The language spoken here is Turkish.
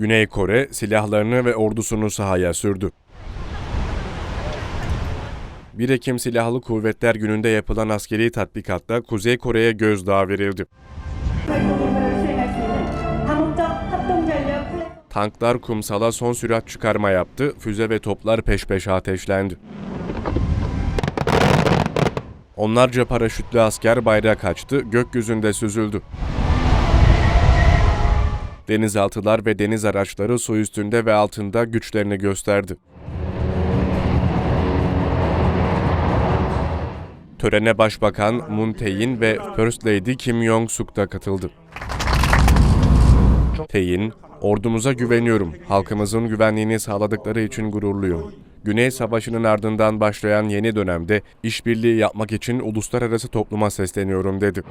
Güney Kore silahlarını ve ordusunu sahaya sürdü. 1 Ekim Silahlı Kuvvetler Günü'nde yapılan askeri tatbikatta Kuzey Kore'ye gözdağı verildi. Tanklar kumsala son sürat çıkarma yaptı, füze ve toplar peş peşe ateşlendi. Onlarca paraşütlü asker bayrak açtı, gökyüzünde süzüldü. Denizaltılar ve deniz araçları su üstünde ve altında güçlerini gösterdi. Törene Başbakan Moon Jae-in ve First Lady Kim Jong-suk da katıldı. Teyin, ordumuza güveniyorum. Halkımızın güvenliğini sağladıkları için gururluyum. Güney Savaşı'nın ardından başlayan yeni dönemde işbirliği yapmak için uluslararası topluma sesleniyorum dedi.